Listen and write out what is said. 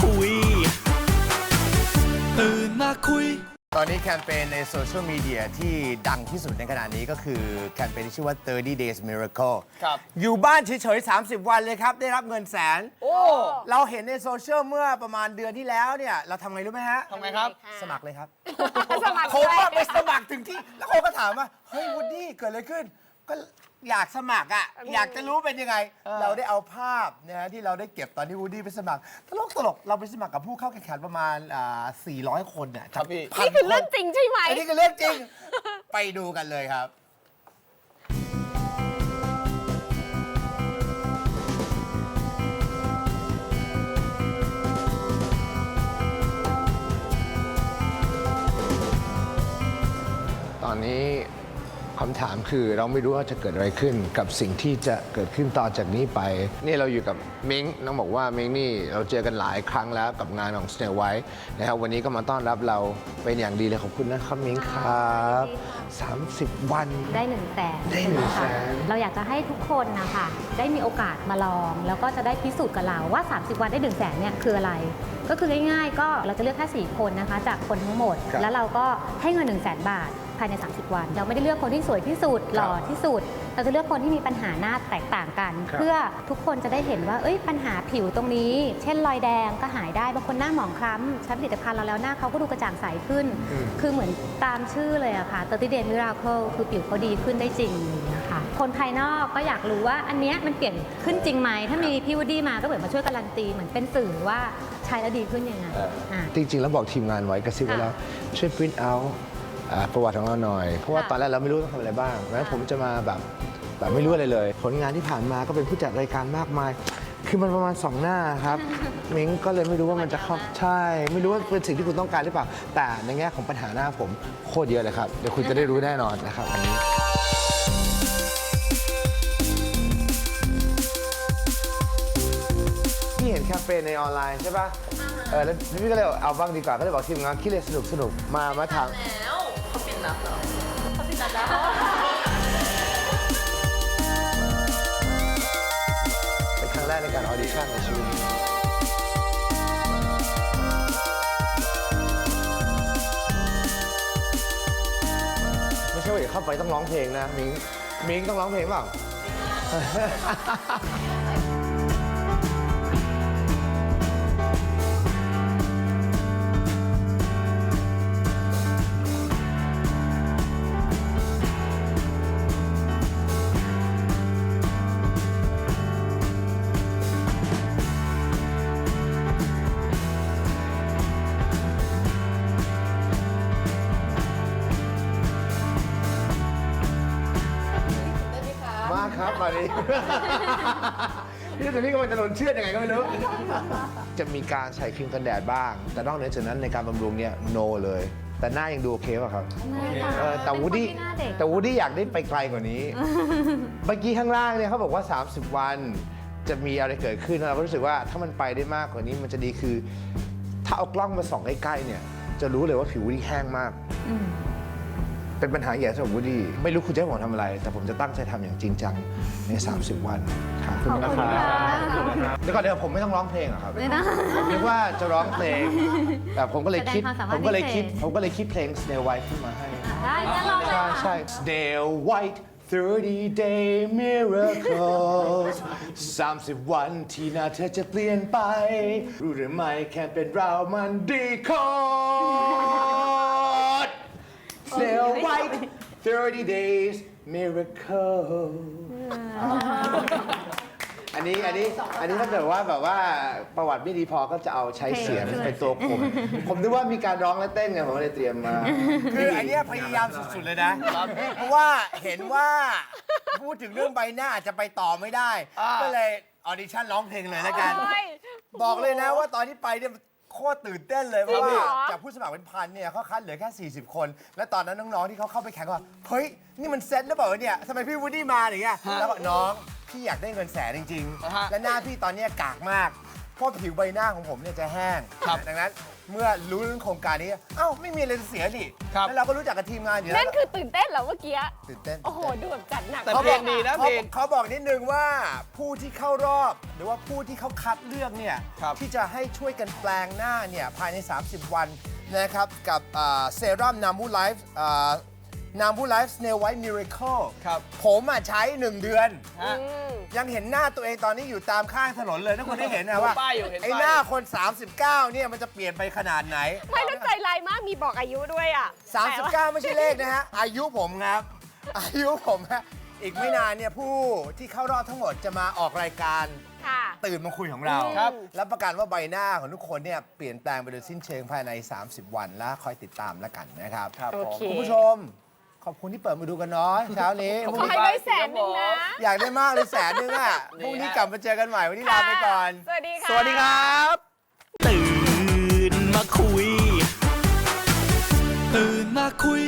คุย ตื่นมาคุย ตอนนี้แคมเปญในโซเชียลมีเดียที่ดังที่สุดในขณะนี้ก็คือแคมเปญที่ชื่อว่า 30 days miracle ครับ อยู่บ้านเฉยๆ 30 วันเลยครับ ได้รับเงินแสน โอ้ เราเห็นในโซเชียลเมื่อประมาณเดือนที่แล้วเนี่ย เราทำไงรู้ไหมฮะ ทำไงครับ สมัครเลยครับ สมัครผมเลยว่าไปสมัครถึงที่ แล้วเขาก็ถามว่า เฮ้ยวูดดี้เกิดอะไรขึ้น ก็ อยากสมัครอะ อยากจะรู้เป็นยังไง เราได้เอาภาพนะฮะที่เราได้เก็บตอนที่วูดดี้ไปสมัครตลกตลกๆเราไปสมัครกับผู้เข้าแข่งขันประมาณอ่า400 คนเนี่ยครับพี่ พันี่คือเรื่องจริงใช่ไหม อันนี้คือเรื่องจริง ไปดูกันเลยครับำถามคือเราไม่รู้ว่าจะเกิดอะไรขึ้นกับสิ่งที่จะเกิดขึ้นต่อจากนี้ไป นี่เราอยู่กับมิงต้องบอกว่ามิงนี่เราเจอกันหลายครั้งแล้วกับงานของ Snow White นะครับวันนี้ก็มาต้อนรับเราเป็นอย่างดีเลยขอบคุณนะครับมิงครับ30 วัน ได้หนึ่งแสนได้หนึ่งแสน เราอยากจะให้ทุกคนนะคะได้มีโอกาสมาลอง แล้วก็จะได้พิสูจน์กับเราว่า 30 วันได้หนึ่งแสนเนี่ยคืออะไร ก็คือง่ายๆ ก็เราจะเลือกแค่4คนนะคะจากคนทั้งหมด ครับ แล้วเราก็ให้เงิน1 0 0 0 0แบาท ภายใน 30 วัน เราไม่ได้เลือกคนที่สวยที่สุดหล่อที่สุด เราจะเลือกคนที่มีปัญหาหน้าแตกต่างกันครับเพื่อทุกคนจะได้เห็นว่าเอ้ยปัญหาผิวตรงนี้ เช่นรอยแดงก็หายได้บางคนหน้าหมองคล้ำใช้ผลิตภัณฑ์เราแล้วหน้าเขาก็ดูกระจ่างใสขึ้น คือเหมือนตามชื่อเลยอะค่ะ30 Day Miracle คือผิวเขาดีขึ้นได้จริงนะคะคนภายนอกก็อยากรู้ว่าอันเนี้ยมันเปลี่ยนขึ้นจริงไหมถ้ามีพี่วูดดี้มาก็เหมือนมาช่วยการันตีเหมือนเป็นสื่อว่าใช้แล้วดีขึ้นยังไงอะจริงๆแล้วบอกทีมงานไว้กระซิบไว้แล้วช่วย print out อ่า ประวัติของเราหน่อย เพราะว่าค่ะตอนแรกเราไม่รู้ต้องทำอะไรบ้างงั้นผมจะมาแบบแบบไม่รู้อะไรเลย ผลงานที่ผ่านมาก็เป็นผู้จัดรายการมากมาย คือมันประมาณ2หน้าครับมิงก็เลยไม่รู้ว่ามันจะเข้าใช่ ไม่รู้ว่าเป็นสิ่งที่คุณต้องการหรือเปล่า แต่ในแง่ของปัญหาหน้าผมโคตรเยอะเลยครับเดี๋ยวคุณจะได้รู้แน่นอนนะครับอันนี้พี่เห็นแคมเปญในออนไลน์ใช่ป่ะเออแล้วพี่ก็เลยเอาบ้างดีกว่าก็เลยบอกทีมงานคิดเลยสนุกสนุกมามาถาม แล้วเขาปิดนับเหรอเขาปิดนับแล้วเป็นครั้งแรกในการออดิชั่นในชีวิตนี้ไม่ใช่ว่าเดี๋ยวเข้าไปต้องร้องเพลงนะ มิงมิงต้องร้องเพลงเปล่า ครับมาดินี่ตอนนี้กำลังจะโดนเชือดยังไงก็ไม่รู้ จะมีการใส่ครีมกันแดดบ้าง แต่นอกเหนือจากนั้นในการบำรุงเนี่ยโนเลย แต่หน้ายังดูโอเคป่ะครับ เออแต่วูดดี้เป็นคนที่หน้าเด็กแต่วูดดี้อยากได้ไปไกลกว่านี้ เมื่อกี้ข้างล่างเนี่ยเขาบอกว่า 30 วันจะมีอะไรเกิดขึ้นแล้วเราก็รู้สึกว่าถ้ามันไปได้มากกว่านี้มันจะดีคือ ถ้าเอากล้องมาส่องใกล้ๆเนี่ย จะรู้เลยว่าผิววูดดี้แห้งมากอืม เป็นปัญหาใหญ่สำหรับวูดดี้ไม่รู้คุณจะให้ผมทำอะไร แต่ผมจะตั้งใจทำอย่างจริงจังใน 30 วันครับขอบคุณนะครับเดี๋ยวก่อนเดี๋ยวผมไม่ต้องร้องเพลงเหรอครับไม่ต้องผมคิดว่าจะร้องเพลง แต่ผมก็เลยคิดแสดงความสามารถผมก็เลยคิดพิเศษผมก็เลยคิดเพลง Snail White ขึ้นมาให้ได้จะลองเลยใช่ค่ะใช่ Snail White 30 day miracles 30 วันที่หน้าเธอจะเปลี่ยนไป รู้หรือไม่แค่เป็นเรามันดีโคต ร Snail White 30 days miracle อันนี้อันนี้อันนี้ถ้าเกิดว่าแบบว่าประวัติไม่ดีพอก็จะเอาใช้เสียงเป็นตัวผม ผมนึกว่ามีการร้องและเต้นไงผมก็เลยเตรียมมา คืออันนี้พยายามสุดๆเลยนะ เพราะว่าเห็นว่าพูดถึงเรื่องใบหน้าอาจจะไปต่อไม่ได้ ก็เลยออดิชั่นร้องเพลงเลยแล้วกัน บอกเลยนะว่าตอนที่ไปเนี่ย โคตรตื่นเต้นเลยเพราะว่าจากผู้สมัครเป็นพันเนี่ยเขาคัดเหลือแค่ 40 คน และตอนนั้นน้องๆที่เขาเข้าไปแข่งก็ว่าเฮ้ยนี่มันเซ็ตหรือเปล่าวะเนี่ยทำไมพี่วูดดี้มาอย่างเงี้ยแล้วบอกน้องพี่อยากได้เงินแสนจริงอ่าฮะ ๆ และหน้าพี่ตอนเนี้ยกากมาก เพราะผิวใบหน้าของผมเนี่ยจะแห้ง ครับดังนั้นเมื่อรู้เรื่องโครงการนี้ เอ้าไม่มีอะไรจะเสียดิครับ แล้วเราก็รู้จักกับทีมงานอยู่แล้นั่วนคือตื่นเต้นเหรอเมื่อกี้ ตื่นเต้น โอ้โห ดูแบบจัดหนักแต่เขาเพบลอกงดีนะเขาเพลง เขาบอกนิดนึงว่าผู้ที่เข้ารอบ หรือว่าผู้ที่เขาคัดเลือกเนี่ยครับที่จะให้ช่วยกันแปลงหน้าเนี่ยภายใน 30 วันนะครับกับเซรั่มนามูไลฟ์ นามูไลฟ์สเนลไวท์มิราเคิลครับ ผมอะใช้ 1 เดือน ฮะ ยังเห็นหน้าตัวเองตอนนี้อยู่ตามข้างถนนเลยถ้าคุณได้เห็นนะว่า เห็นป้ายอยู่เห็นไอ้ป้ายหน้าคน 39 เนี่ยมันจะเปลี่ยนไปขนาดไหน ไม่ต้องใจลายมากมีบอกอายุด้วยอะ39 ไม่ใช่เลขนะฮะ อายุผมครับ อายุผมฮะ อีกไม่นานเนี่ยผู้ที่เข้ารอบทั้งหมดจะมาออกรายการค่ะ ตื่นมาคุยของเราครับ รับประกันว่าใบหน้าของทุกคนเนี่ยเปลี่ยนแปลงไปโดยสิ้นเชิงภายใน 30 วันแล้วคอยติดตามแล้วกันนะครับ ครับโอผม เค คุณผู้ชม ขอบคุณที่เปิดมาดูกันเนาะเช้านี้ขอบขคุอณให้ได้แสนหนึ่งนะ อยากได้มากเลยแสนนึงอะพรุ่งนี้กลับมาเจอกันใหม่วันนี้ลาไปก่อน สวัสดีค่ะ สวัสดีครับ ตื่นมาคุย ตื่นมาคุย